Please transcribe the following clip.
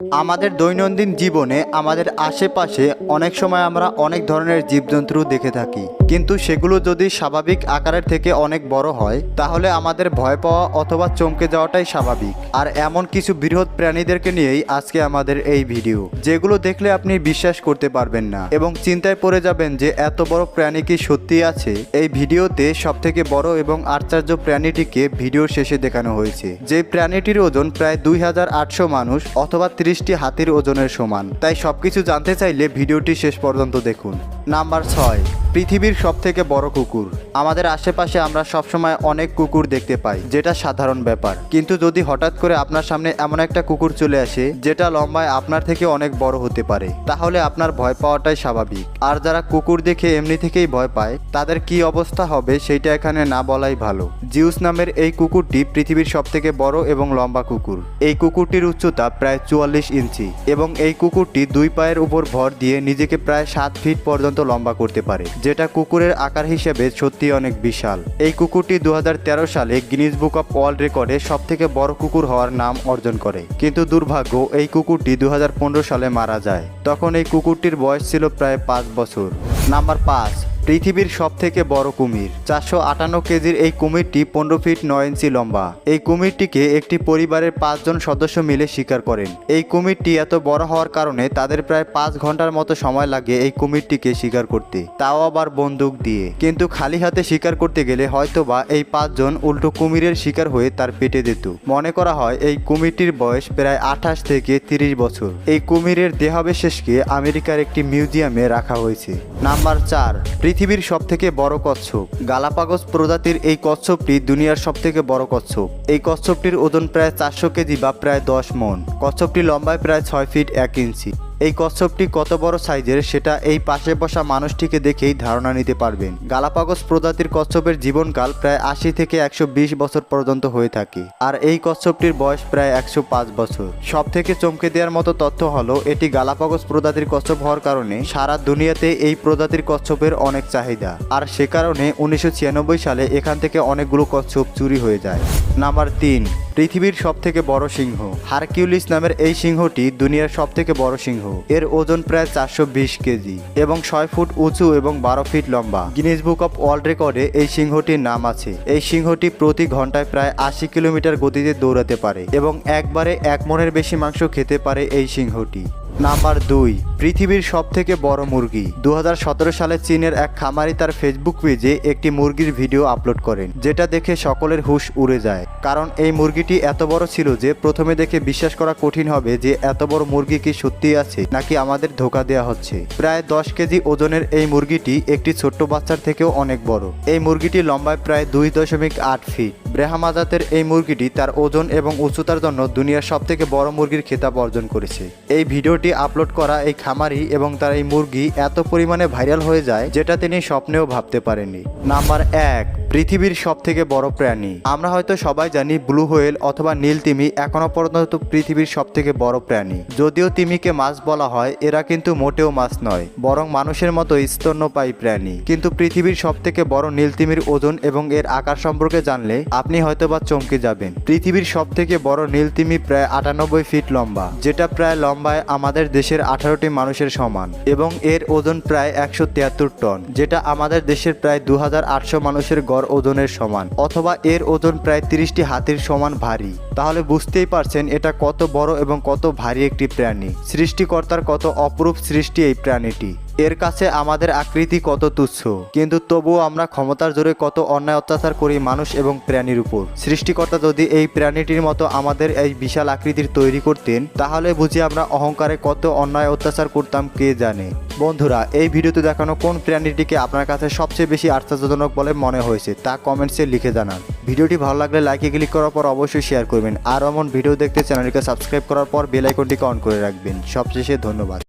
আমাদের দৈনন্দিন জীবনে আমাদের আশেপাশে অনেক সময় আমরা অনেক ধরনের জীবজন্তু দেখে থাকি। কিন্তু সেগুলো যদি স্বাভাবিক আকারের থেকে অনেক বড় হয়, তাহলে আমাদের ভয় পাওয়া অথবা চমকে যাওয়াটাই স্বাভাবিক। আর এমন কিছু বৃহৎ প্রাণীদেরকে নিয়েই আজকে আমাদের এই ভিডিও, যেগুলো দেখলে আপনি বিশ্বাস করতে পারবেন না এবং চিন্তায় পড়ে যাবেন যে এত বড় প্রাণী কি সত্যি আছে। এই ভিডিওতে সব থেকে বড় এবং আশ্চর্য প্রাণীটিকে ভিডিওর শেষে দেখানো হয়েছে। যে প্রাণীটির ওজন প্রায় দুই হাজার আটশো মানুষ অথবা তিরিশটি হাতির ওজনের সমান। তাই সবকিছু জানতে চাইলে ভিডিওটি শেষ পর্যন্ত দেখুন। নাম্বার ছয়, পৃথিবীর সব থেকে বড় কুকুর। আমাদের আশেপাশে আমরা সবসময় অনেক কুকুর দেখতে পাই, যেটা সাধারণ ব্যাপার। কিন্তু যদি হঠাৎ করে আপনার সামনে এমন একটা কুকুর চলে আসে, যেটা লম্বায় আপনার থেকে অনেক বড় হতে পারে, তাহলে আপনার ভয় পাওয়াটাই স্বাভাবিক। আর যারা কুকুর দেখে এমনি থেকেই ভয় পায়, তাদের কি অবস্থা হবে সেইটা এখানে না বলাই ভালো। জিউস নামের এই কুকুরটি পৃথিবীর সব থেকে বড় এবং লম্বা কুকুর। এই কুকুরটির উচ্চতা প্রায় চুয়াল্লিশ ইঞ্চি এবং এই কুকুরটি দুই পায়ের উপর ভর দিয়ে নিজেকে প্রায় সাত ফিট পর্যন্ত লম্বা করতে পারে, যেটা কুকুরের আকার হিসেবে সত্যি অনেক বিশাল। এই কুকুরটি দু হাজার তেরো সালে গিনিজ বুক অফ ওয়ার্ল্ড রেকর্ডে সব থেকে বড় কুকুর হওয়ার নাম অর্জন করে। কিন্তু দুর্ভাগ্য, এই কুকুরটি দু হাজার পনেরো সালে মারা যায়। তখন এই কুকুরটির বয়স ছিল প্রায় পাঁচ বছর। নাম্বার পাঁচ পৃথিবীর সব থেকে বড় কুমির। চারশো আটান্ন কেজির এই কুমিরটি পনেরো ফিট নয় ইঞ্চি লম্বা। এই কুমিরটিকে একটি পরিবারের পাঁচজন সদস্য মিলে শিকার করেন। এই কুমিরটি এত বড় হওয়ার কারণে তাদের প্রায় পাঁচ ঘণ্টার মতো সময় লাগে এই কুমিরটিকে শিকার করতে। তাও আবার বন্দুক দিয়ে। কিন্তু খালি হাতে শিকার করতে গেলে হয়তোবা এই পাঁচজন উল্টো কুমিরের শিকার হয়ে তার পেটে দিত। মনে করা হয় এই কুমিরটির বয়স প্রায় আঠাশ থেকে তিরিশ বছর। এই কুমিরের দেহাবশেষকে আমেরিকার একটি মিউজিয়ামে রাখা হয়েছে। নাম্বার চার পৃথিবীর সবথেকে বড় কচ্ছপ। গালাপাগস প্রজাতির এই কচ্ছপটি দুনিয়ার সবথেকে বড় কচ্ছপ। এই কচ্ছপটির ওজন প্রায় চারশো কেজি বা প্রায় দশ মন। কচ্ছপটি লম্বায় প্রায় ছয় ফিট এক ইঞ্চি। এই কচ্ছপটি কত বড় সাইজের সেটা এই পাশে বসা মানুষটিকে দেখেই ধারণা নিতে পারবেন। গালাপাগস প্রজাতির কচ্ছপের জীবনকাল প্রায় আশি থেকে একশো বিশ বছর পর্যন্ত হয়ে থাকে আর এই কচ্ছপটির বয়স প্রায় একশো পাঁচ বছর। সব থেকে চমকে দেওয়ার মতো তথ্য হলো, এটি গালাপাগস প্রজাতির কচ্ছপ হওয়ার কারণে সারা দুনিয়াতে এই প্রজাতির কচ্ছপের অনেক চাহিদা। আর সে কারণে উনিশশো ছিয়ানব্বই সালে এখান থেকে অনেকগুলো কচ্ছপ চুরি হয়ে যায়। নাম্বার তিন পৃথিবীর সবথেকে বড় সিংহ। হারকিউলিস নামের এই সিংহটি দুনিয়ার সব থেকে বড় সিংহ। এর ওজন প্রায় চারশো বিশ কেজি এবং ছয় ফুট উঁচু এবং বারো ফিট লম্বা। গিনিস বুক অফ ওয়ার্ল্ড রেকর্ডে এই সিংহটির নাম আছে। এই সিংহটি প্রতি ঘন্টায় প্রায় আশি কিলোমিটার গতিতে দৌড়াতে পারে এবং একবারে এক মনের বেশি মাংস খেতে পারে এই সিংহটি। নাম্বার দুই, পৃথিবীর সব থেকে বড় মুরগি। দু হাজার সতেরো সালে চীনের এক খামারি তার ফেসবুক পেজে একটি মুরগির ভিডিও আপলোড করেন, যেটা দেখে সকলের হুশ উড়ে যায়। কারণ এই মুরগিটি এত বড় ছিল যে প্রথমে দেখে বিশ্বাস করা কঠিন হবে যে এত বড় মুরগি কি সত্যি আছে, নাকি আমাদের ধোকা দেওয়া হচ্ছে। প্রায় দশ কেজি ওজনের এই মুরগিটি একটি ছোট্ট বাচ্চার থেকেও অনেক বড়। এই মুরগিটি লম্বায় প্রায় দুই দশমিক আট ফিট ব্রেহামা জাতের এই মুরগিটি তার ওজন এবং উচ্চতার জন্য দুনিয়ার সব থেকে বড় মুরগির খেতাব অর্জন করেছে। এই ভিডিওটি আপলোড করা এই খামারি এবং তার এই মুরগি এত পরিমাণে ভাইরাল হয়ে যায় যেটা তিনি স্বপ্নেও ভাবতে পারেননি। নাম্বার এক পৃথিবীর সব থেকে বড় প্রাণী। আমরা হয়তো সবাই জানি ব্লু হোয়েল অথবা নীল তিমি এখনও পর্যন্ত পৃথিবীর সব থেকে বড় প্রাণী। যদিও তিমিকে মাছ বলা হয়, এরা কিন্তু মোটেও মাছ নয়, বরং মানুষের মতো স্তন্যপায়ী প্রাণী। কিন্তু পৃথিবীর সব থেকে বড় নীল তিমির ওজন এবং এর আকার সম্পর্কে জানলে আপনি হয়তোবা চমকে যাবেন। পৃথিবীর সব থেকে বড় নীল তিমি প্রায় আটানব্বই ফিট লম্বা, যেটা প্রায় লম্বায় আমাদের দেশের আঠারোটি মানুষের সমান, এবং এর ওজন প্রায় একশো তিয়াত্তর টন, যেটা আমাদের দেশের প্রায় দু হাজার আটশো মানুষের গড় ওজনের সমান, অথবা এর ওজন প্রায় তিরিশটি হাতির সমান ভারী। তাহলে বুঝতেই পারছেন এটা কত বড় এবং কত ভারী একটি প্রাণী। সৃষ্টিকর্তার কত অপরূপ সৃষ্টি এই প্রাণীটি। এর কাছে আমাদের আকৃতি কত তুচ্ছ। কিন্তু তবুও আমরা ক্ষমতার জোরে কত অন্যায় অত্যাচার করি মানুষ এবং প্রাণীর উপর। সৃষ্টিকর্তা যদি এই প্রাণীটির মতো আমাদের এই বিশাল আকৃতির তৈরি করতেন, তাহলে বুঝি আমরা অহংকারে কত অন্যায় অত্যাচার করতাম কে জানে। বন্ধুরা, এই ভিডিওতে দেখানো কোন প্রাণীটিকে আপনার কাছে সবচেয়ে বেশি আশ্চর্যজনক বলে মনে হয়েছে, তা কমেন্টসে লিখে জানান। ভিডিওটি ভালো লাগলে লাইকে ক্লিক করার পর অবশ্যই শেয়ার করবেন। আর এমন ভিডিও দেখতে চ্যানেলকে সাবস্ক্রাইব করার পর বেল আইকনটিকে অন করে রাখবেন। সবশেষে ধন্যবাদ।